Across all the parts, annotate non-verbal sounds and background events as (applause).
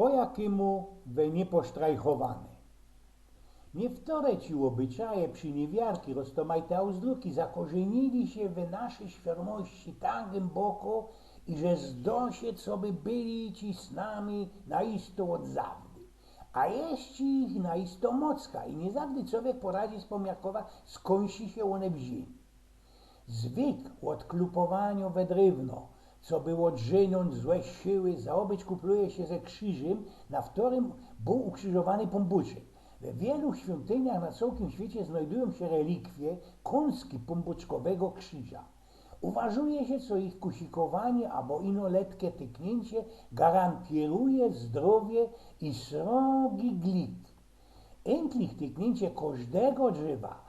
po jakiemu we nieposztrajchowany. Nie wtore ci obyczaje przy niewiarki roztomajte auzdruki zakorzenili się w naszej świadomości tak głęboko, i że zdosie, co by byli ci z nami naisto od zawdy. A jest ich naisto mocka i nie zawdy człowiek poradzi spomiarkować, skąsi się one wzięli. Zwyk od klupowania we drewno, co było drzynąć złe siły, zaobyć kupluje się ze krzyżem, na którym był ukrzyżowany pombuczek. We wielu świątyniach na całym świecie znajdują się relikwie kąski pombuczkowego krzyża. Uważuje się, co ich kusikowanie albo inoletkie tyknięcie gwarantuje zdrowie i srogi glit. Endlich tyknięcie każdego drzewa,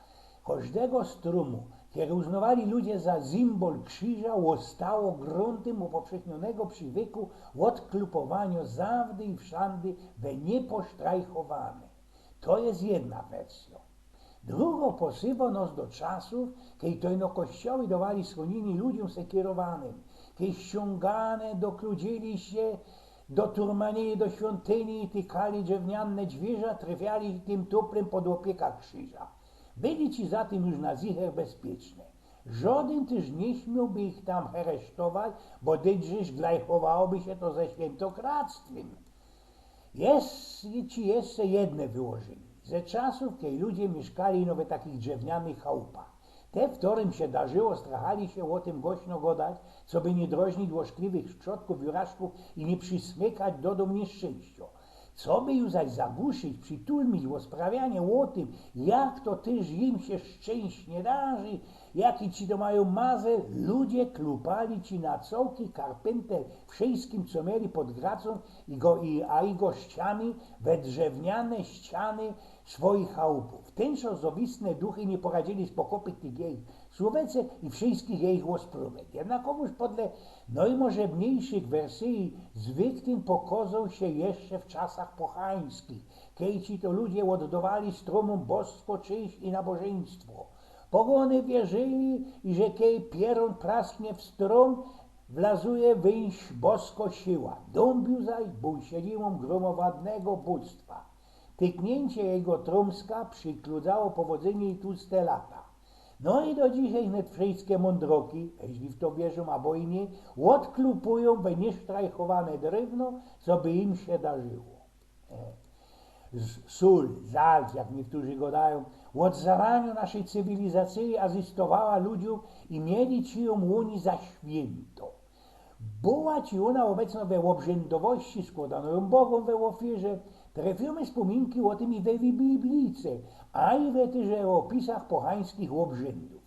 każdego strumu, które uznawali ludzie za symbol krzyża, zostało gruntem upowszechnionego przywyku od klupowania zawdy i wszandy we nieposztrajchowane. To jest jedna wersja. Drugo posywa nas do czasów, kiedy to ino kościoły dawali schronienie ludziom sekierowanym, kiedy ściągane dokludzili się do turmanii, do świątyni i tykali drewniane dźwierza, trafiali tym tuplem pod opieka krzyża. Byli ci za tym już na zicher bezpieczne. Żaden też nie śmiałby ich tam aresztować, bo dydżyż glajchowałoby się to ze świętokradztwem. Jest ci jeszcze jedne wyłożenie. Ze czasów, kiedy ludzie mieszkali no w takich drewnianych chałupach. Te, w którym się darzyło, strachali się o tym głośno godać, co by nie drożnić łożkliwych szczotków, juraszków i nie przysmykać do dom nieszczęścia. Co by już zaś zagłuszyć, przytulmić o sprawianie o tym, jak to też im się szczęście darzy, jaki ci to mają mazę, ludzie klupali ci na cołki karpenter wszystkim, co mieli pod gracą, i go, i, a i gościami we drewniane ściany swoich chałupów. Tęczo zowistne duchy nie poradzili z pokopy tych jej słowece i wszystkich jej łospróbek. Jednakowoż podle najmożebniejszych wersji zwykłym pokazał się jeszcze w czasach pochańskich, kiedy ci to ludzie oddawali stromom bostwo czyjś i nabożeństwo. Pogony wierzyli, i że kiedy pieron prasknie w strom, wlazuje wyjść bosko siła. Dąbił zaś był siedzibą gromowadnego bóstwa. Tyknięcie jego trumska przykludzało powodzenie i tłuste lata. No i do dzisiaj net wszystkie mądroki, jeśli w to wierzą albo i nie, odklupują we niesztrajchowane drewno, co by im się darzyło. E. Sól, zalt, jak niektórzy go dają, od zarania naszej cywilizacji azystowała ludziom i mieli ci ją łoni za święto. Była ci ona obecna we obrzędowości składaną Bogom we ofierze, Trafimy wspominki o tym i we Biblice, a i we tyże opisach pochańskich obrzędów.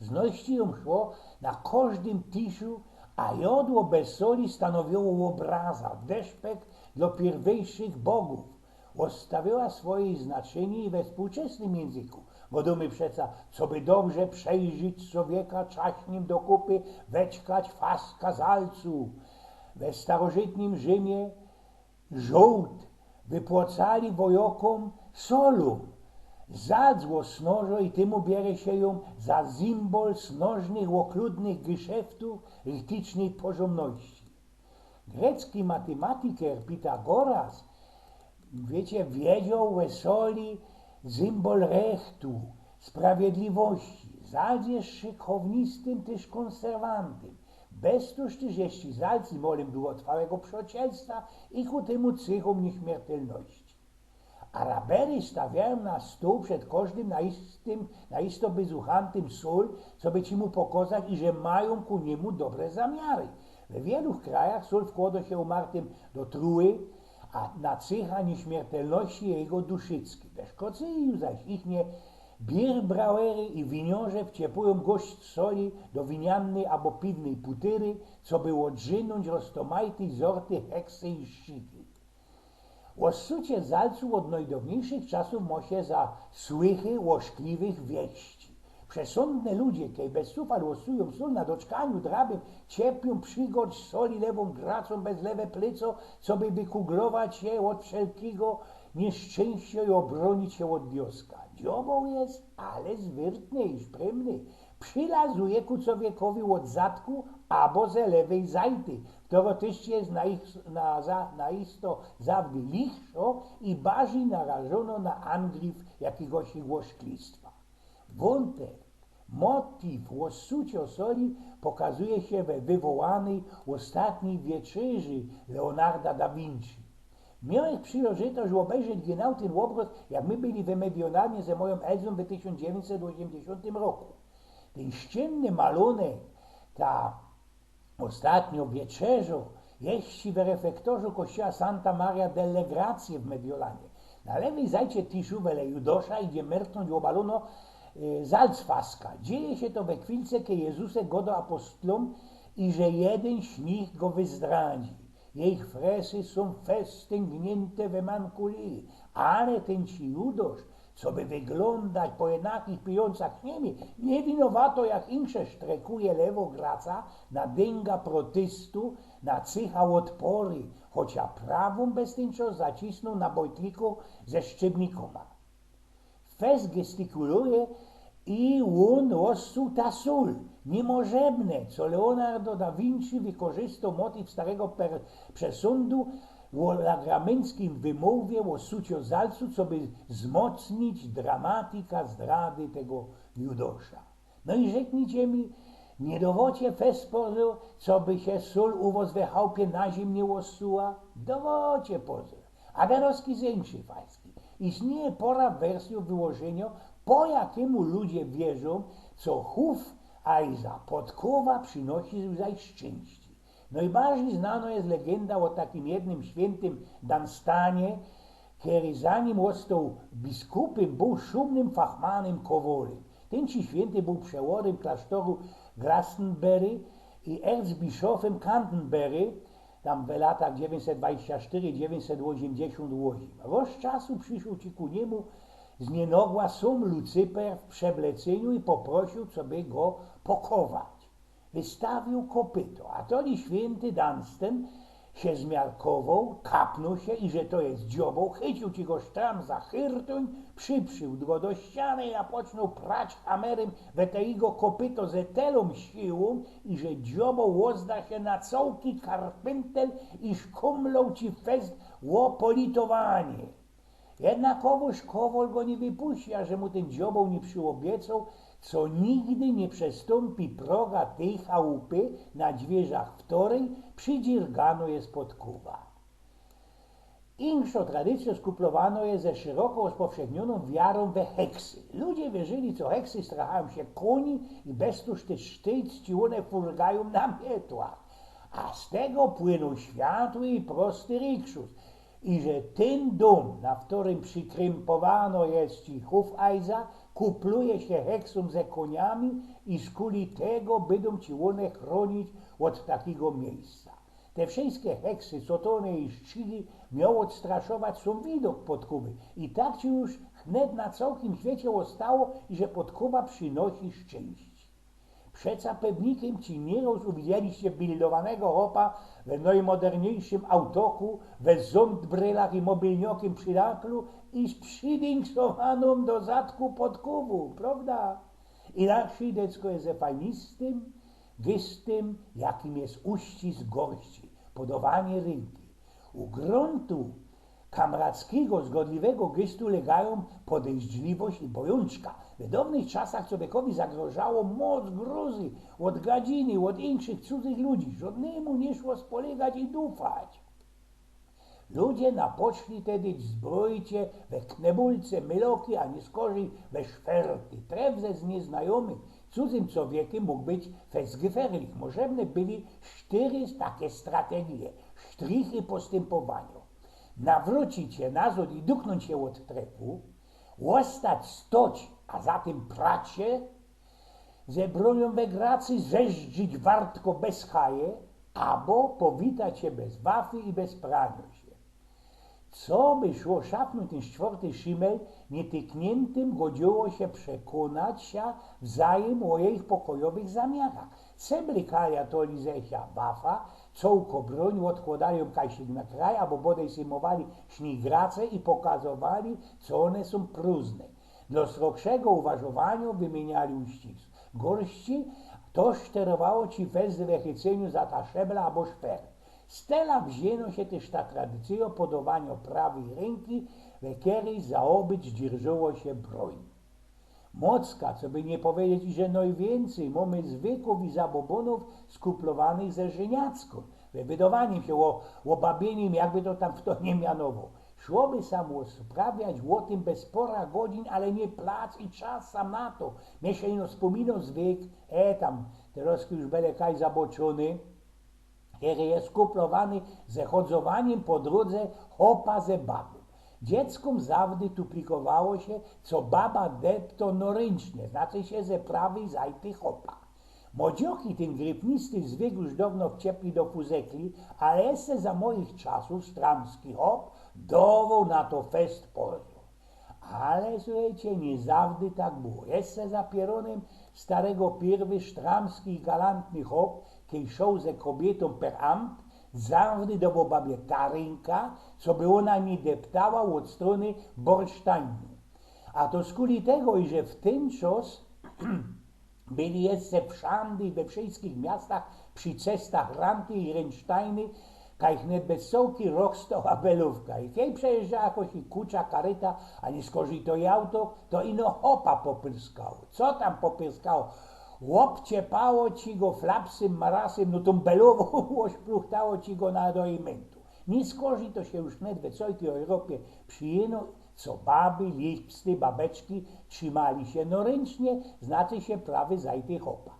Zności ją szło na każdym tiszu, a jodło bez soli stanowiło obraza, deszpek dla pierwszych bogów. Ostawiała swoje znaczenie i we współczesnym języku. Wiadomo przeca, co by dobrze przejrzeć człowieka czaśnym do kupy, weczkać faska zalcu. We starożytnym Rzymie żołd wypłacali wojokom solu. Zadzło snożo i temu bierze się ją za symbol snożnych, okrutnych geszäftów rytycznej porządności. Grecki matematyker Pitagoras, wiecie, wiedział we soli symbol rechtu, sprawiedliwości, zadzież szykownistym też konserwantem. Bez też jeśli zalcy molem było trwałego przyjacielstwa i ku temu cechom nieśmiertelności. Arabery stawiają na stół przed każdym naistym, naisto bezuchantym sól, co by ci mu pokazać i że mają ku niemu dobre zamiary. We wielu krajach sól wkłada się umartym do truły, a na cecha nieśmiertelności jego duszycki. We Szkocji zaś ich nie Bierbrauery i winiorze wciepują gość soli do winiannej albo piwnej putyry, co było drzynąć roztomajtej zorty heksy i szczyty. Osucie zalcu od najdawniejszych czasów mosie za słychy łoszkliwych wieści. Przesądne ludzie, kiedy bez sufa losują sól na doczkaniu drabem, cierpią przygód soli lewą gracą bez lewe plyco, co by wykuglować się od wszelkiego nieszczęścia i obronić się od dioska. Dziobą jest, ale zwyrtny i szprymny. Przylazuje ku człowiekowi od zadku albo ze lewej zajty, w które też jest na, ich, na, za, na isto zawdy lichszo i bardziej narażono na angryw jakiegoś łoszklistwa. Wątek, motyw łosucio soli pokazuje się we wywołanej ostatniej wieczerzy Leonarda da Vinci. Miałem przyjemność obejrzeć genau ten obraz, jak my byli w Medionanie ze moją Elzą w 1980 roku. Ten ścienny malonek, ta ostatnio wieczerzą, jest w refektorze kościoła Santa Maria delle Grazie w Mediolanie. Na lewej zajcie tiszu wele Judosza idzie mrtnąć obalono e, Zalcfaska. Dzieje się to we chwilce, kiedy Jezusek godo apostolom i że jeden śnich go wyzdradzi. Jej fresy są festęgnięte we mankuli, ale ten ci Judosz, co by wyglądać po jednakich pijącach niemi, nie winowato jak insze strekuje lewo graca na dęga protestu, na cycha odpory, chociaż prawą beztęczo zacisnął na bojtliku ze szczebnikoma. Fest gestykuluje i on osu ta sól, niemożebne, co Leonardo da Vinci wykorzystał motyw starego per, przesądu w lagramenckim wymowie o suciozalcu, co by wzmocnić dramatyka zdrady tego Judosza. No i rzeknijcie mi, nie dowocie fesporu, co by się sól u was we chałupie na ziemię osuła? Dowocie pozór. A teraz kizenczy fajski. Istnieje pora wersji wyłożenia, po jakiemu ludzie wierzą, co chów a i za podkowa przynosi za szczęście. Najbardziej znana jest legenda o takim jednym świętym Danstanie, który zanim został biskupem, był szumnym fachmanem kowolem. Ten ci święty był przełodem klasztoru Glastonbury i erzbiszofem Canterbury, tam w latach 924-988. Roz czasu przyszł ci ku niemu z nienogła sum Lucyper w przebleceniu i poprosił, co by go pokować. Wystawił kopyto, a to święty Dunstan się zmiarkował, kapnął się i że to jest dziobą, chycił ci go sztram za chyrtuń, przyprzył go do ściany, a począł prać hamerem we tego kopyto ze telą siłą i że dziobą łozda się na cołki karpentel i szkumlał ci fest łopolitowanie. Jednakowoż Kowol go nie wypuści, że mu ten dziobą nie przyobiecał, co nigdy nie przestąpi proga tej chałupy na dźwierzach wtorej, przydziergano jest pod kuwa. Inszą tradycją skuplowano je ze szeroko rozpowszechnioną wiarą we heksy. Ludzie wierzyli, co heksy strachają się koni i beztuż te sztyc one furgają na mietłach. A z tego płyną światły i prosty rikszus, i że ten dom, na którym przykrępowano jest ci Hufajza, kupluje się heksum ze koniami i z kuli tego będą ci one chronić od takiego miejsca. Te wszystkie heksy, sotony i szczyli miał odstraszować są widok podkuby. I tak ci już wnet na całym świecie ostało, że podkuba przynosi szczęście. Przeca pewnikiem ci nie uwidzieliście bildowanego hopa w najmoderniejszym autoku, we zondbrylach i mobilniokiem przydaklu i z przydingsowaną do zadku podkuwu, prawda? I nasze dziecko jest fajnistym, gystym, jakim jest uścisk gorści, podawanie rynki. U gruntu kamrackiego, zgodliwego gestu legają podejrzliwość i bojączka. W dawnych czasach człowiekowi zagrożało moc gruzy od gadziny, od innych cudzych ludzi. Żadnemu nie szło spolegać i dufać. Ludzie napoczli tedy zbroicie we knebulce, myloki, a skorzy we szwerty. Trewze z nieznajomych, cudzym człowiekiem mógł być festgeferlich. Możemy byli cztery takie strategie, sztrichy postępowania nawrócić się nazad i duchnąć się od trepu, ostać stoć, a zatem prać się, ze bronią we gracy zeżdżyć wartko bez haje, albo powitać się bez wafy i bez prania. Co by szło szapnąć ten czwarty szymel, nietykniętym godziło się przekonać się wzajem o ich pokojowych zamiarach. Sebrykaja to lizesia wafa, Cołko broń odkładają kajsik na kraj, albo bodaj sejmowali śnigrace i pokazowali, co one są próżne. Dla sroczego uważowania wymieniali uścisk. Gorści to sterowało ci fez w za ta szebla albo szper. Z tela wzięło się też ta tradycja podawania prawej ręki, w której zaobyć dzierżyło się broń. Mocka, co by nie powiedzieć, że najwięcej mamy zwykłych i zabobonów skuplowanych ze żeniacką, wywydowaniem się o, o babieniem, jakby to tam kto nie mianował. Szłoby samo sprawiać o tym bez pora godzin, ale nie plac i czas sam na to. Mnie się ino wspomino zwyk, e tam, teraz już będę kaj zaboczony, kuplowany ze chodzowaniem po drodze hopa ze babą. Dzieckom zawdy tuplikowało się, co baba depto noręcznie, znaczy się ze prawej zajty hopa. Młodzioki ten grypnisty zwyk już dawno wciepli do fuzekli, ale jeszcze za moich czasów stramski hop dowoł na to fest pozór. Ale słuchajcie, nie zawdy tak było. Jeszcze za pieronem starego pierwy stramski galantny hop, ze kobietą per amt, zawdy do babie tarynka, co by ona nie deptała od strony Borsztajnu. A to skuli tego, że w ten czas (clears throat) byli jeszcze wszędzie we wszystkich miastach przy cestach ranty i ręcztajny, kajch net wysoki rok stała belówka. I kiedy przejeżdżała jakoś i kucza, karyta, a nie skorzy to auto, to ino hopa popyrskało. Co tam popyrskało? Łopciepało ci go flapsym, marasem, no tą belową (laughs) ośpruchtało ci go na dojmentu. Nie skorzy to się już net we całej Europie przyjęło, co baby, lipsty, babeczki trzymali się noręcznie, znaczy się prawy zajty hopa.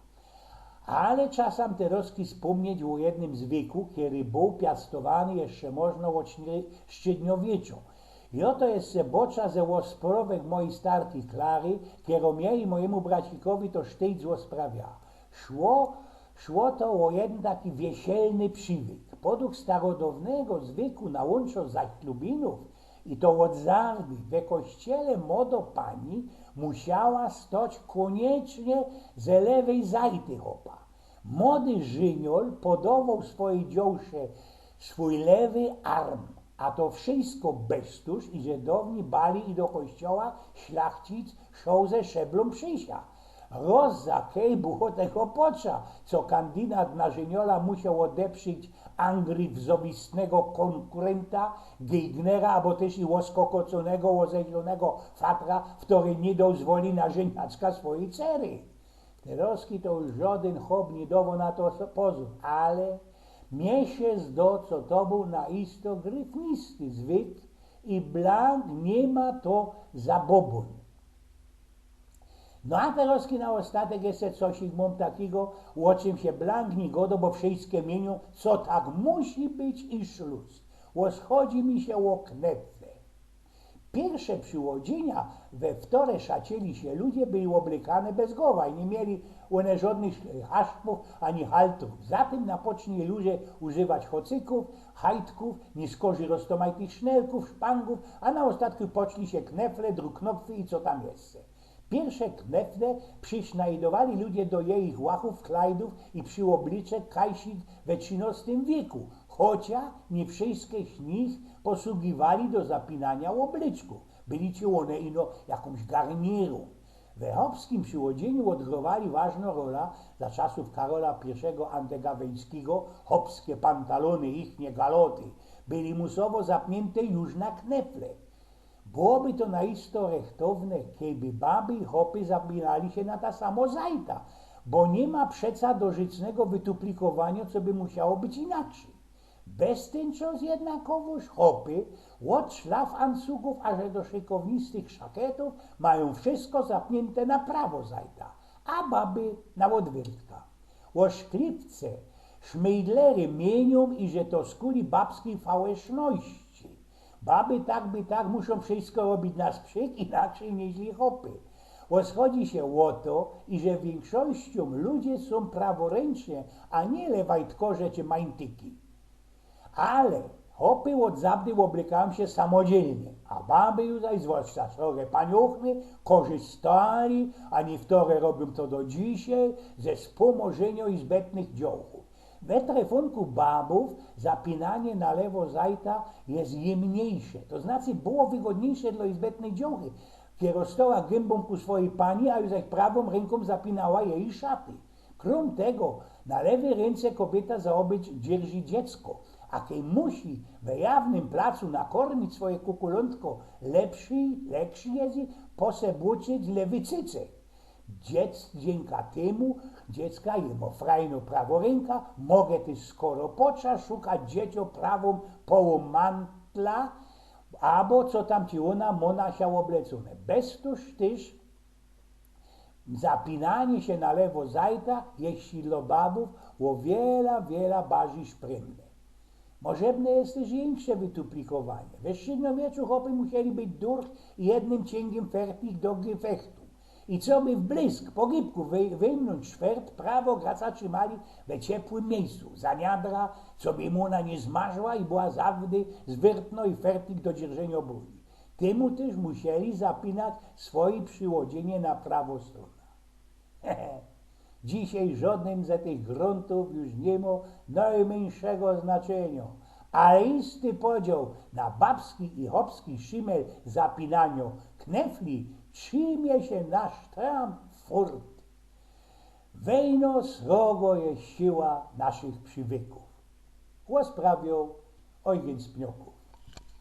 Ale czasem teroski wspomnieć o jednym zwyku, który był piastowany jeszcze można od średniowieczu. I oto jest se bocza ze łosporowek mojej starki Klary, mnie i mojemu bracikowi to sztyć zło sprawia. Szło, szło to o jeden taki wieselny przywyk. Podług starodawnego zwyku na łączo klubinów i to od zawdy we kościele modo pani musiała stoć koniecznie ze lewej zajty hopa. Młody żyniol podawał swojej dziołsze swój lewy arm, a to wszystko bestuż i żydowni bali i do kościoła szlachcic szał ze szablą przysia. Rozza kej było tego pocza, co kandydat na żyniola musiał odeprzeć Angry wzobistnego konkurenta, Geignera, albo też i łoskokoconego, łozeźlonego fatra, w której nie dozwoli na żeniacka swojej cery. Teroski to już żaden hop nie dawał na to pozór, ale mnie się zdo, co to był na isto gryfnisty zwyk i blank nie ma to zabobon. No a teroski na ostatek jeszcze coś mam takiego, o czym się blank nie godo, bo wszystkie mienią, co tak musi być i szluz. Łoschodzi mi się o knepwę. Pierwsze przyłodzenia we wtore szacieli się ludzie byli oblekane bez głowa i nie mieli one żadnych haszpów ani haltów. Zatem napocznie ludzie używać hocyków, hajtków, niskorzy roztomajtych sznelków, szpangów, a na ostatku poczli się knefle, druknopfy i co tam jeszcze. Pierwsze knefle przysznajdowali ludzie do jej łachów, klajdów i przyobliczek kajsik we XIII wieku, chociaż nie wszystkie z nich posługiwali do zapinania obliczków. Byli ci one ino jakąś garnierą. We chopskim przyłodzieniu odgrywali ważną rolę za czasów Karola I Antegaweńskiego chopskie pantalony, ichnie galoty, byli musowo zapnięte już na knefle. Byłoby to naisto rechtowne, kiedy baby i chopy zapinali się na ta samo zajta, bo nie ma przeca dożycznego wytuplikowania, co by musiało być inaczej. Bez tęczos jednakowoż chopy, od szlaf ancugów aż do szykownistych szakietów mają wszystko zapnięte na prawo zajta, a baby na odwiertka. O szklipce szmejdlery mienią i że to skuli babskiej fałeszności. Baby tak by tak muszą wszystko robić na sprzyk, inaczej nieźli hopy. Rozchodzi się o to, i że większością ludzie są praworęcznie, a nie lewajtkorze czy majntyki. Ale hopy od zawdy obrykają się samodzielnie, a baby już zwłaszcza trochę paniuchny korzystali, a niektóre robią to do dzisiaj, ze wspomożenia i zbędnych dziołchów. We trefunku babów zapinanie na lewo zajta jest jemniejsze, to znaczy było wygodniejsze dla zbędnej dziołchy, kierowstała gębą ku swojej pani, a już jak prawą ręką zapinała jej szaty. Krom tego, na lewej ręce kobieta zaobyć dzierży dziecko, a kej musi w jawnym placu nakormić swoje kukulątko lepszy, lepszy jest posebłuczyć lewycyce. Dziec, dzięki temu dziecka jemu frajno praworęka, mogę też skoro pocza szukać dzieciom prawą połomantla, albo co tam ci ona mona się oblecone. Bez też zapinanie się na lewo zajta jeśli dla babów o wiele, wiele bardziej szpremne. Możebne jest też większe wytuplikowanie. We średniowieczu chłopy musieli być durch i jednym cięgiem fertig do gefechtu. I co by w blysk, po gibku wy, wyjmnąć szwert, prawo graca trzymali we ciepłym miejscu, za niadra, co by mu ona nie zmarzła i była zawdy zwyrtno i fertig do dzierżenia obruni. Temu też musieli zapinać swoje przyłodzenie na prawą stronę. Dzisiaj żadnym z tych gruntów już nie ma najmniejszego znaczenia, a isty podział na babski i chopski szymel zapinaniu knefli trzymie się na sztram furt. Wejno srogo jest siła naszych przywyków. Głos prawią Eugen Spnioków.